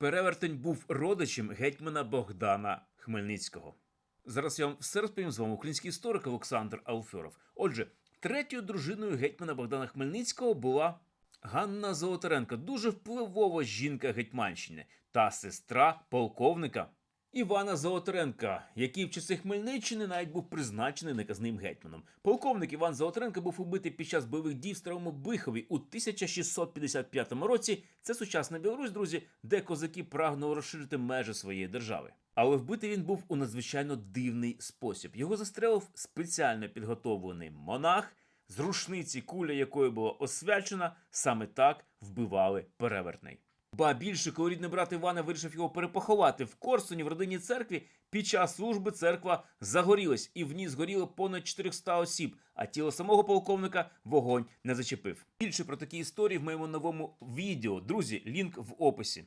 Перевертень був родичем гетьмана Богдана Хмельницького. Зараз я вам все розповім з вами український історик Олександр Алфьоров. Отже, третьою дружиною гетьмана Богдана Хмельницького була Ганна Золотаренко, дуже впливова жінка Гетьманщини та сестра полковника Івана Золотаренка, який в часи Хмельниччини навіть був призначений наказним гетьманом. Полковник Іван Золотаренко був убитий під час бойових дій в Старому Бихові у 1655 році. Це сучасна Білорусь, друзі, де козаки прагнули розширити межі своєї держави. Але вбитий він був у надзвичайно дивний спосіб. Його застрелив спеціально підготовлений монах, з рушниці, куля якої була освячена, саме так вбивали перевертний. Ба більше, коли рідний брат Івана вирішив його перепоховати в Корсуні в родинній церкві, під час служби церква загорілась, і в ній згоріло понад 400 осіб, а тіло самого полковника вогонь не зачепив. Більше про такі історії в моєму новому відео. Друзі, лінк в описі.